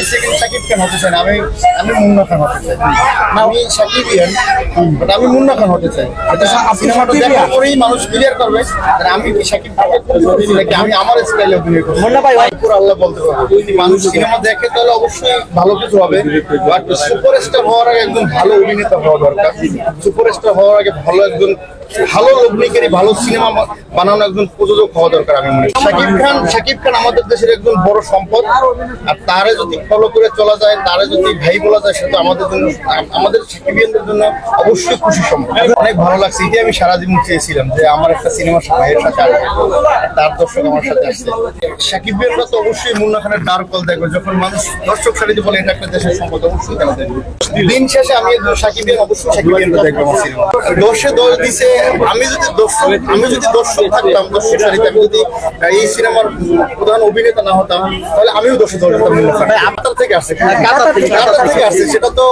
আমি সেকেন্ড সাকিব খান হতে চাই না আমি আমি মুন্না খান হতে চাই। আমি সাকিবিয়ান বাট আমি মুন্না খান হতে চাই। সিনেমাটা দেখার পরেই মানুষ ক্লিয়ার করবে আর আমি কি সাকিব খান নাকি আমি আমার স্টাইলে অভিনয় করব। মুন্না ভাই, ভাই। পুরো আল্লাহ বলতে পারব। যদি মানুষ সিনেমা দেখে তাহলে অবশ্যই ভালো কিছু হবে। বাট সুপারস্টার হওয়ার আগে একজন ভালো অভিনেতা হওয়া দরকার। সুপারস্টার হওয়ার আগে ভালো একজন ভালো অভিনয়কারী ভালো সিনেমা বানানো একজন প্রযোজক হওয়া দরকার আমি মনে করি। শাকিব খান শাকিব খান আমাদের দেশের একজন বড় সম্পদ। আর তারে যদি ফলো করে চলা যায়, তারে যদি ভাই বলা যায় সেটা আমাদের জন্য, আমাদের সাকিবিয়ানদের জন্য অবশ্যই খুশি সম্পদ অনেক ভালো লাগছে, এটাই আমি সারা জীবন চেয়েছিলাম যে আমার একটা সিনেমা ভাইয়ের সাথে আসবে, তার দর্শক আমার সাথে আসছে। সাকিব ভাইয়েররা তো অবশ্যই মুন্না খানের ডার কল দেখবে, যখন মানুষ দর্শক সারিতে বলে, এটা একটা দেশের সম্পদ অবশ্যই তারা দেখবে। দিন শেষে আমি সাকিব ভাই অবশ্যই সাকিব দেখব আমার সিনেমা দশে দশ দিছে, আমি যদি দর্শক, আমি যদি দর্শক থাকতাম, দর্শক সারিতে আমি যদি এই সিনেমার প্রধান অভিনেতা না হতাম, তাহলে আমিও দশে দশ দিতাম মুন্না খান আপনার থেকে আসছে। কাতার থেকে আসছে সেটা তো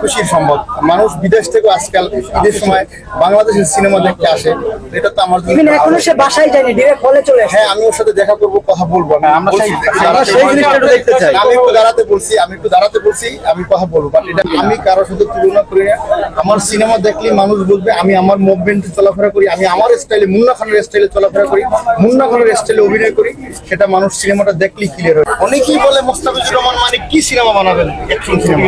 খুশির সম্ভব। মানুষ বিদেশ থেকে আজকাল ঈদের সময় বাংলাদেশের সিনেমা দেখতে আসে। এটা তো আমার জন্য এখনও সে বাসায় যায়নি ডিরেক্ট হলে চলে হ্যাঁ আমি ওর সাথে দেখা করব কথা বলব আমি। আমরা সেই-। জিনিসটা একটু দেখতে চাই। আমি একটু দাঁড়াতে বলছি আমি একটু দাঁড়াতে বলছি আমি কথা বলব। বাট এটা আমি কারোর সাথে তুলনা করি না। আমার সিনেমা দেখলে মানুষ বলবে আমি আমার মুভমেন্টে চলাফেরা করি আমি আমার স্টাইলে মুন্না খানের স্টাইলে চলাফেরা করি মুন্না খানের স্টাইলে অভিনয় করি। সেটা মানুষ সিনেমাটা দেখলেই ক্লিয়ার হয় অনেকেই বলে মোস্তাফিজুর রহমান মানে কি সিনেমা বানাবেন? অ্যাকশন সিনেমা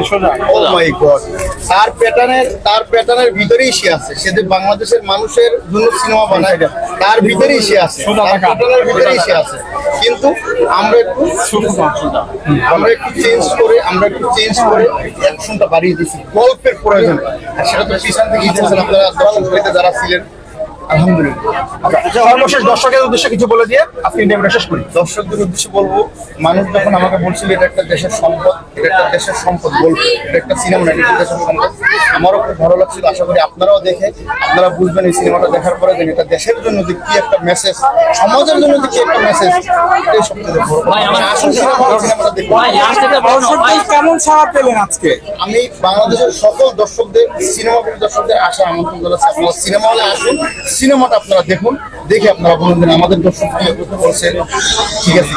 মাই গড তার প্যাটার্নের তার প্যাটার্নের ভিতরেই সে আছে। সে যে বাংলাদেশের মানুষের জন্য সিনেমা বানায় তার ভিতরেই সে আছে। তার প্যাটার্নের ভিতরেই সে আছে। কিন্তু আমরা একটু আমরা একটু চেঞ্জ করে আমরা একটু চেঞ্জ করে অ্যাকশনটা বাড়িয়ে দিয়েছি। গল্পের প্রয়োজন। আর সেটা তো পিছন থেকে আপনারা দর্শক যারা ছিলেন আলহামদুলিল্লাহ। আচ্ছা সর্বশেষ দর্শকের উদ্দেশ্যে কিছু বলে দিয়ে আপনি শেষ উদ্দেশ্যে বলব, মানুষ আমাকে বলছিল, এটা একটা দেশের সম্পদ, এটা একটা দেশের সম্পদ বলব, এটা একটা সিনেমা এটা দেশের সম্পদ। আমারও খুব ভালো লাগছিল আশা করি আপনারাও দেখে আপনারা বুঝবেন এই সিনেমাটা দেখার পরে যে এটা দেশের জন্য যে কি একটা মেসেজ সমাজের জন্য যে কি একটা মেসেজ সবচেয়ে দেখুন। কেমন সাড়া পেলেন আজকে? আমি বাংলাদেশের সকল দর্শকদের সিনেমা দর্শকদের আশা আমন্ত্রণ জানাচ্ছি। আপনারা সিনেমা হলে আসুন সিনেমাটা আপনারা দেখুন দেখে আপনারা বলুন আমাদের দর্শক কি বলছে ঠিক আছে